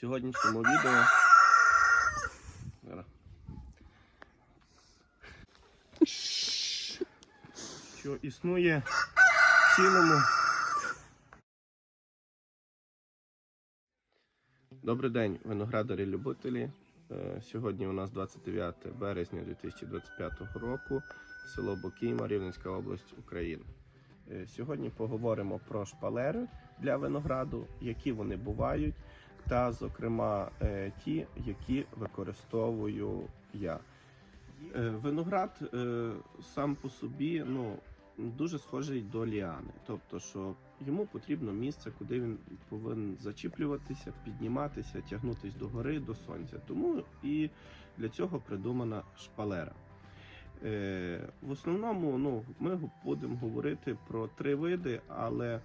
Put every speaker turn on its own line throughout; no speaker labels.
Сьогоднішньому відео. Що існує в цілому. Добрий день, виноградарі-любителі. Е, Сьогодні у нас 29 березня 2025 року, село Бокійма, Рівненська область, України. Е, Сьогодні поговоримо про шпалери для винограду, які вони бувають, та, зокрема, е, ті, які використовую я. Е, Виноград е, сам по собі ну, дуже схожий до ліани. Тобто, що йому потрібно місце, куди він повинен зачіплюватися, підніматися, тягнутися до гори, до сонця. Тому і для цього придумана шпалера. В основному ну, ми будемо говорити про три види, але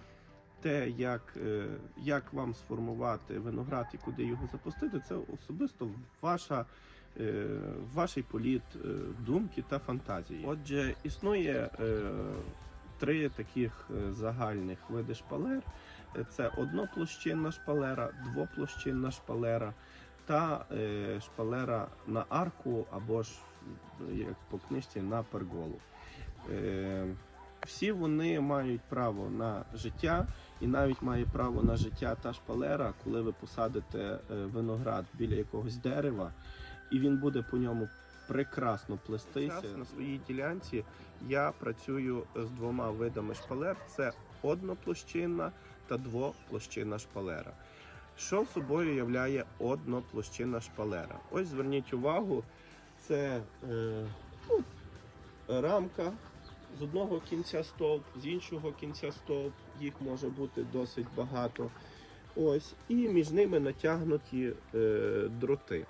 те, як, е, як вам сформувати виноград і куди його запустити, це особисто ваша, е, ваш політ е, думки та фантазії. Отже, існує три таких загальних види шпалер: це одноплощинна шпалера, двоплощинна шпалера та шпалера на арку або ж як по книжці на перголу. Всі вони мають право на життя, і навіть має право на життя та шпалера, коли ви посадите е, виноград біля якогось дерева, і він буде по ньому прекрасно плестися. На своїй ділянці я працюю з двома видами шпалер: це одноплощинна та двоплощинна шпалера. Що собою являє одноплощинна шпалера? Ось зверніть увагу, це е, ну, рамка з одного кінця стовп, з іншого кінця стовп, їх може бути досить багато. Ось, і між ними натягнуті е, дроти.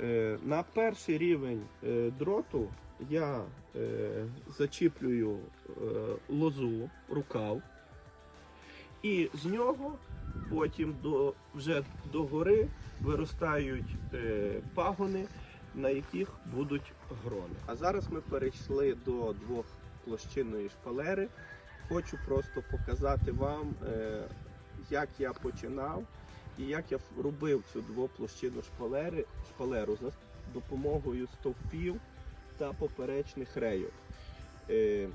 Е, на перший рівень е, дроту я е, зачіплюю е, лозу, рукав, і з нього потім до, вже до гори виростають е, пагони, на яких будуть грони. А зараз ми перейшли до двохплощинної шпалери. Хочу просто показати вам, е, як я починав і як я робив цю двоплощину шпалери, шпалеру за допомогою стовпів та поперечних рейок. Е,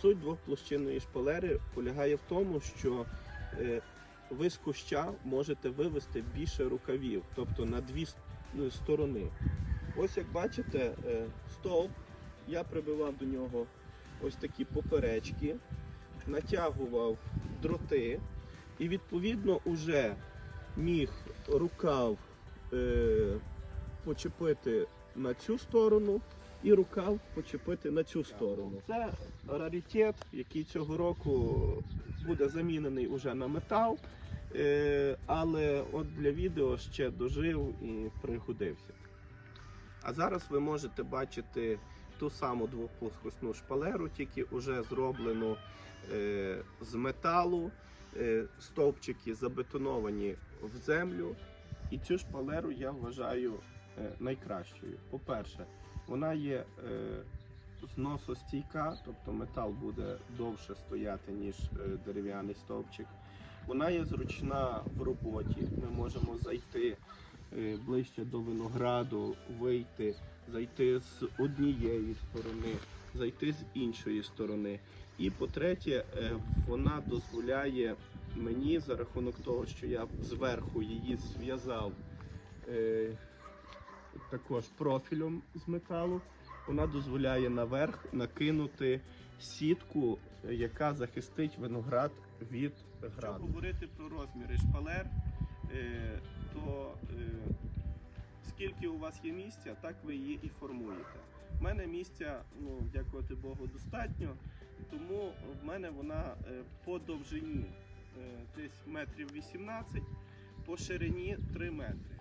Суть двоплощинної шпалери полягає в тому, що е, ви з куща можете вивести більше рукавів, тобто на дві ну, сторони. Ось як бачите, стовп, я прибивав до нього ось такі поперечки, натягував дроти і відповідно уже міг рукав е, почепити на цю сторону і рукав почепити на цю сторону. Це раритет, який цього року буде замінений уже на метал, е, але от для відео ще дожив і пригодився. А зараз ви можете бачити ту саму двоплоскосну шпалеру, тільки вже зроблену е, з металу. Е, стовпчики забетоновані в землю. І цю шпалеру я вважаю е, найкращою. По-перше, вона є е, зносостійка, тобто метал буде довше стояти, ніж е, дерев'яний стовпчик. Вона є зручна в роботі. Ми можемо зайти ближче до винограду, вийти, зайти з однієї сторони, зайти з іншої сторони. І по-третє, е, вона дозволяє мені за рахунок того, що я зверху її зв'язав е, також профілем з металу. Вона дозволяє наверх накинути сітку, е, яка захистить виноград від граду. Якщо говорити про розміри шпалер, е, то е, скільки у вас є місця, так ви її і формуєте. У мене місця, ну, дякувати Богу, достатньо, тому в мене вона е, по довжині е, десь метрів 18, по ширині 3 метри.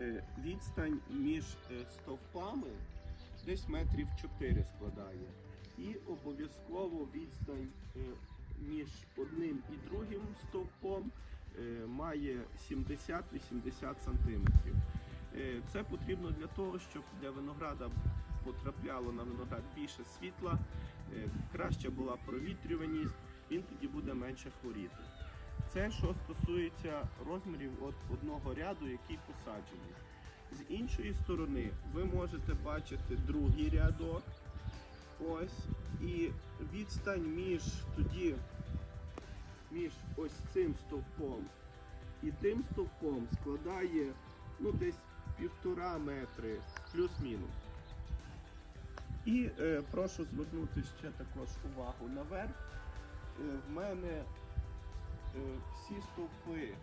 Е, Відстань між е, стовпами десь метрів 4 складає. І обов'язково відстань е, між одним і другим стовпом має 70-80 сантиметрів. Е, Це потрібно для того, щоб для винограда потрапляло на виноград більше світла, е, краща була провітрюваність, він тоді буде менше хворіти. Це що стосується розмірів от одного ряду, який посаджений. З іншої сторони ви можете бачити другий рядок. Ось. І відстань між тоді між ось цим стовпом і тим стовпом складає ну, десь півтора метри плюс-мінус. І е, прошу звернути ще також увагу наверх. Е, в мене е, всі стовпи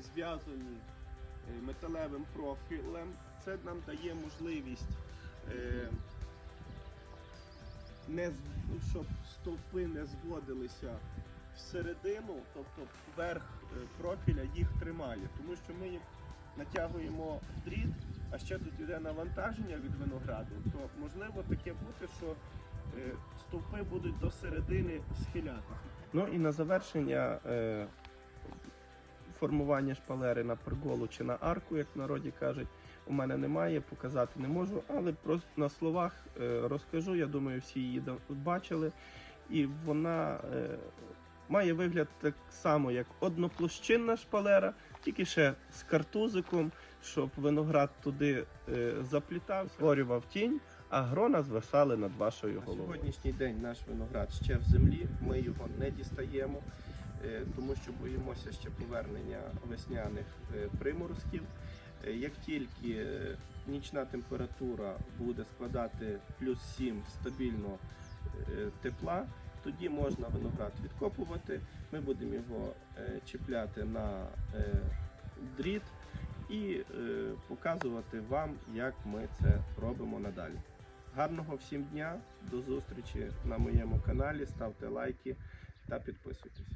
зв'язані е, металевим профілем. Це нам дає можливість, е, не, ну, щоб стовпи не зводилися всередину, тобто верх е, профіля їх тримає, тому що ми їх натягуємо в дріт, а ще тут йде навантаження від винограду, то можливо таке бути, що е, стовпи будуть до середини схилятися. Ну і на завершення е, формування шпалери на перголу чи на арку, як в народі кажуть, у мене немає, показати не можу, але просто на словах розкажу. Я думаю, всі її бачили. І вона має вигляд так само, як одноплощинна шпалера, тільки ще з картузиком, щоб виноград туди е, заплітав, створював тінь, а грона звисали над вашою головою. На сьогоднішній день наш виноград ще в землі, ми його не дістаємо, е, тому що боїмося ще повернення весняних е, приморозків. Е, Як тільки е, нічна температура буде складати плюс 7 стабільно е, тепла, тоді можна виноград відкопувати. Ми будемо його е, чіпляти на е, дріт і е, показувати вам, як ми це робимо надалі. Гарного всім дня, до зустрічі на моєму каналі. Ставте лайки та підписуйтесь.